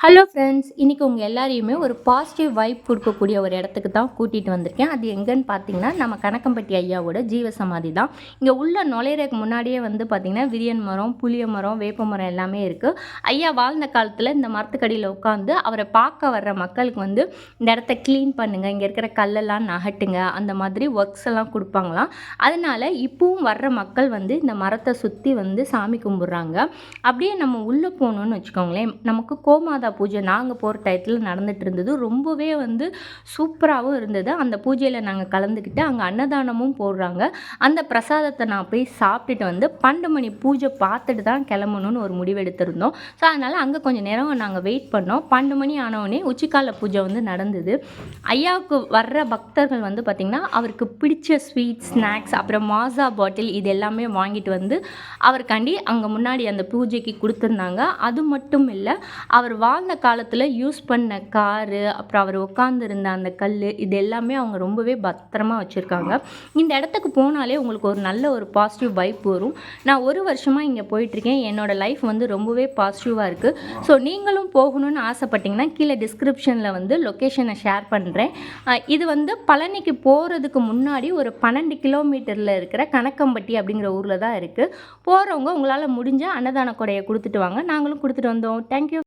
Hello friends இன்றைக்கி உங்கள் எல்லாரையுமே ஒரு பாசிட்டிவ் வைப் கொடுக்கக்கூடிய ஒரு இடத்துக்கு தான் கூட்டிகிட்டு வந்திருக்கேன். அது எங்கேன்னு பார்த்தீங்கன்னா நம்ம கணக்கம்பட்டி ஐயாவோட ஜீவ சமாதி தான். இங்கே உள்ள நுழையிறதுக்கு முன்னாடியே வந்து பார்த்திங்கன்னா விரியன் மரம் புளிய மரம் வேப்ப மரம் எல்லாமே இருக்குது ஐயா வாழ்ந்த காலத்தில் இந்த மரத்துக்கடியில் உட்காந்து அவரை பார்க்க வர்ற மக்களுக்கு வந்து இந்த இடத்த க்ளீன் பண்ணுங்கள் இங்கே இருக்கிற கல்லெல்லாம் நகட்டுங்க அந்த மாதிரி ஒர்க்ஸ் எல்லாம் கொடுப்பாங்களாம். அதனால் இப்போவும் வர்ற மக்கள் வந்து இந்த மரத்தை சுற்றி வந்து சாமி கும்பிட்றாங்க. அப்படியே நம்ம உள்ளே போகணுன்னு வச்சுக்கோங்களேன் நமக்கு கோமாதா பூஜை நாங்கள் போகிற டயத்தில் நடந்துட்டு இருந்தது. ரொம்பவே வந்து சூப்பராகவும் இருந்தது. அந்த பூஜையில் நாங்கள் கலந்துக்கிட்டு அங்கே அன்னதானமும் போடுறாங்க. அந்த பிரசாதத்தை நான் போய் சாப்பிட்டுட்டு வந்து பன்னெண்டு மணி பூஜை பார்த்துட்டு தான் கிளம்பணும்னு ஒரு முடிவு எடுத்திருந்தோம். ஸோ அதனால் அங்கே கொஞ்சம் நேரம் நாங்கள் வெயிட் பண்ணோம். பன்னெண்டு மணி ஆனவுடனே உச்சிக்கால பூஜை வந்து நடந்தது. ஐயாவுக்கு வர்ற பக்தர்கள் வந்து பார்த்திங்கன்னா அவருக்கு பிடிச்ச ஸ்வீட் ஸ்நாக்ஸ் அப்புறம் மாசா பாட்டில் இது எல்லாமே வாங்கிட்டு வந்து அவருக்காண்டி அங்கே முன்னாடி அந்த பூஜைக்கு கொடுத்துருந்தாங்க. அது மட்டும் இல்லை அவர் வா வாழ்ந்த காலத்தில் யூஸ் பண்ண காரு அப்புறம் அவர் உட்காந்துருந்த அந்த கல் இது எல்லாமே அவங்க ரொம்பவே பத்திரமா வச்சுருக்காங்க. இந்த இடத்துக்கு போனாலே உங்களுக்கு ஒரு நல்ல ஒரு பாசிட்டிவ் வைப் வரும். நான் ஒரு வருஷமாக இங்கே போயிட்டுருக்கேன். என்னோடய லைஃப் வந்து ரொம்பவே பாசிட்டிவாக இருக்குது ஸோ நீங்களும் போகணும்னு ஆசைப்பட்டீங்கன்னா கீழே டிஸ்கிரிப்ஷனில் வந்து லொக்கேஷனை ஷேர் பண்ணுறேன் இது வந்து பழனிக்கு போகிறதுக்கு முன்னாடி ஒரு பன்னெண்டு கிலோமீட்டரில் இருக்கிற கணக்கம்பட்டி அப்படிங்கிற ஊரில் தான் இருக்குது போகிறவங்க உங்களால் முடிஞ்ச அன்னதான கொடையை கொடுத்துட்டு வாங்க. நாங்களும் கொடுத்துட்டு வந்தோம். தேங்க்யூ